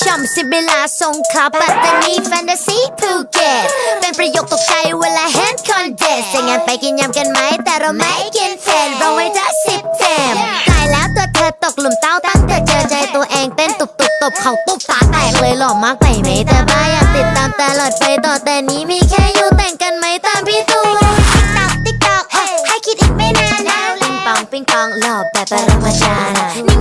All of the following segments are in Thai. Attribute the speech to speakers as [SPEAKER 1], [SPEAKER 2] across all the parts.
[SPEAKER 1] ช่อมสิเวลาสงขลาปัตตานีแฟนตาซีภูเก็ตเป็นประโยคตกใจเวลาเห็นคนเด็ดจะงานไปกินยำกันไหม แต่เราไม่กินเฟรนเราไว้ได้สิบเทมตายแล้วตัวเธอตกหลุมเต้าตั้งแต่เจอใจตัวเองเต้นตุบตุบตบเขาตุ๊บตาแตกเลยหล่อมากไปไหมแต่บ้าอยากติดตามตลอดไปต่อแต่นี้มีแค่อยู่แต่งกันไหมตามพี่ตัว ติ๊กตอกติ๊กตอกให้คิดอีกไม่นานแล้วปิงปองปิงปองหล่อแบบปรมาจารย์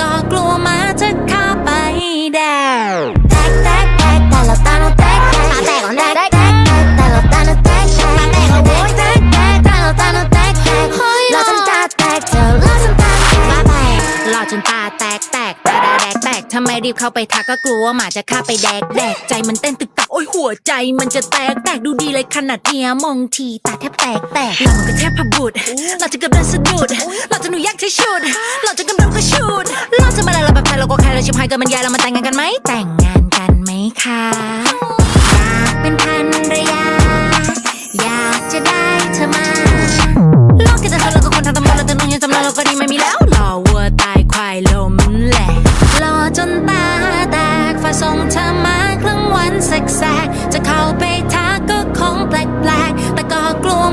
[SPEAKER 1] ก็
[SPEAKER 2] กลัวมาจะเข้าไปแดว
[SPEAKER 1] แตกแตกแตกแต่เราตาโนแตกแตกตาแตกแตกแตกแตกแต่เราตาโนแตกแตกตาแตกโอ้ยแตกแตกแต่เราตาโนแตกแตกเราจนตาแตกเธอเราจนตาแตกมาแตก
[SPEAKER 2] หล่อจนตาแตกแตกตาแดกแตกทำไมรีบเข้าไปทักก็กลัวว่าหมาจะฆ่าไปแดกแดกใจมันเต้นตึกตักโอ้ยหัวใจมันจะแตกแตกดูดีเลยขนาดเนี้ยมองทีตาแทบแตกแตกหล่อมันก็แทบพบุดหล่อจะกระเดินสะดุดหล่อจะหนูยักษ์ใช้ชุดหล่อจะกำลังก็ชุด ราก็ใครเราชิบหายเกันมันยายเรามาแต่งงานกันไหมแต่งงานกันไหมคะอยากเป็นภรรยา อยากจะได้เธอมาโลกก็จะทำแล้วก็คนทำตำรวจแล้วแต่นุ่งยังจำเราเราก็ดีไม่มีแล้วหล่อวัวตายควายล้มแหละหล่อจนตาแตกฝ่าส่งเธอมาครึ่งวันแสกจะเข้าไปทักก็คงแปลกๆแต่ก็กลัว